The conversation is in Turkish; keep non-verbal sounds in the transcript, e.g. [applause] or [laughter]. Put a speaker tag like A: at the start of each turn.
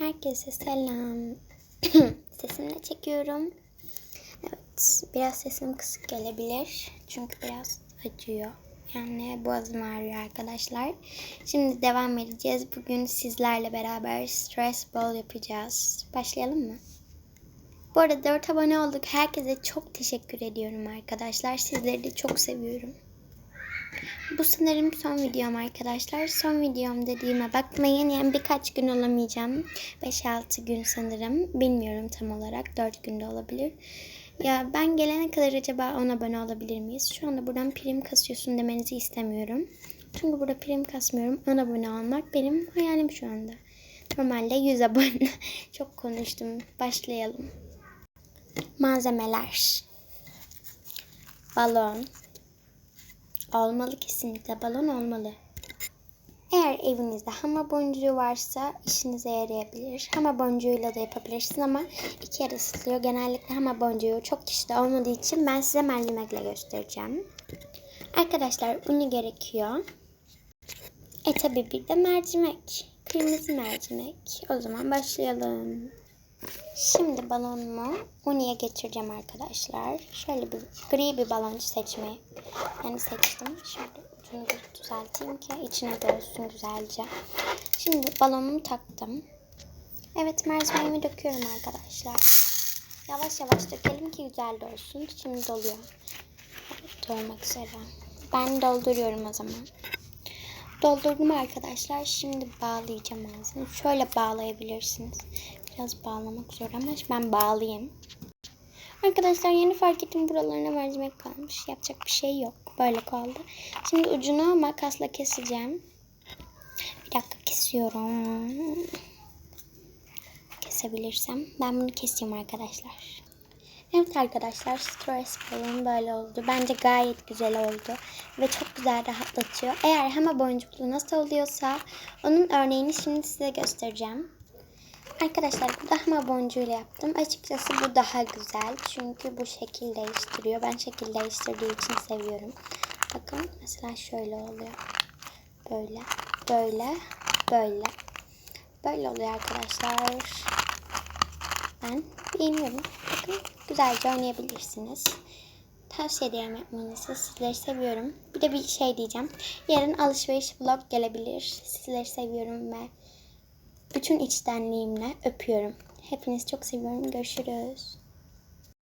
A: Herkese selam. [clears throat] Sesimle çekiyorum. Evet, biraz sesim kısık gelebilir. Çünkü biraz acıyor. Yani boğazım ağrıyor arkadaşlar. Şimdi devam edeceğiz. Bugün sizlerle beraber stress ball yapacağız. Başlayalım mı? Bu arada 4 abone olduk. Herkese çok teşekkür ediyorum arkadaşlar. Sizleri de çok seviyorum. Bu sanırım son videom arkadaşlar. Son videom dediğime bakmayın. Yani birkaç gün olamayacağım. 5-6 gün sanırım. Bilmiyorum tam olarak. 4 günde olabilir. Ya ben gelene kadar acaba 10 abone olabilir miyiz? Şu anda buradan prim kasıyorsun demenizi istemiyorum. Çünkü burada prim kasmıyorum. 10 abone olmak benim hayalim şu anda. Normalde 100 abone. [laughs] Çok konuştum. Başlayalım. Malzemeler. Balon. Olmalı kesinlikle balon olmalı. Eğer evinizde hama boncuğu varsa işinize yarayabilir. Hama boncuğuyla da yapabilirsiniz ama iki yer ısıtılıyor. Genellikle hama boncuğu çok kişide olmadığı için ben size mercimekle göstereceğim. Arkadaşlar unu gerekiyor. E tabi bir de mercimek. Kırmızı mercimek. O zaman başlayalım. Şimdi balonumu uniye geçireceğim arkadaşlar. Şöyle bir gri bir balon seçmeyi yani seçtim. Şöyle ucunu düzelteyim ki içine dönsün güzelce. Şimdi balonumu taktım. Evet mercimeğimi döküyorum arkadaşlar. Yavaş yavaş dökelim ki güzel dolsun. Şimdi doluyor. Dolmak üzere. Ben dolduruyorum o zaman. Doldurdum arkadaşlar. Şimdi bağlayacağım ağzını. Şöyle bağlayabilirsiniz. Biraz bağlamak zor ama ben bağlayayım. Arkadaşlar yeni fark ettim buralarına mercimek kalmış. Yapacak bir şey yok. Böyle kaldı. Şimdi ucunu makasla keseceğim. Bir dakika kesiyorum. Kesebilirsem. Ben bunu keseyim arkadaşlar. Evet arkadaşlar stres balon böyle oldu. Bence gayet güzel oldu. Ve çok güzel rahatlatıyor. Eğer hama boncuklu nasıl oluyorsa onun örneğini şimdi size göstereceğim. Arkadaşlar bu dahma boncuğuyla yaptım. Açıkçası bu daha güzel. Çünkü bu şekil değiştiriyor. Ben şekil değiştirdiği için seviyorum. Bakın mesela şöyle oluyor. Böyle, böyle, böyle. Böyle oluyor arkadaşlar. Ben beğeniyorum. Bakın güzelce oynayabilirsiniz. Tavsiye ederim yapmanızı. Sizleri seviyorum. Bir de bir şey diyeceğim. Yarın alışveriş vlog gelebilir. Sizleri seviyorum ve bütün içtenliğimle öpüyorum. Hepinizi çok seviyorum. Görüşürüz.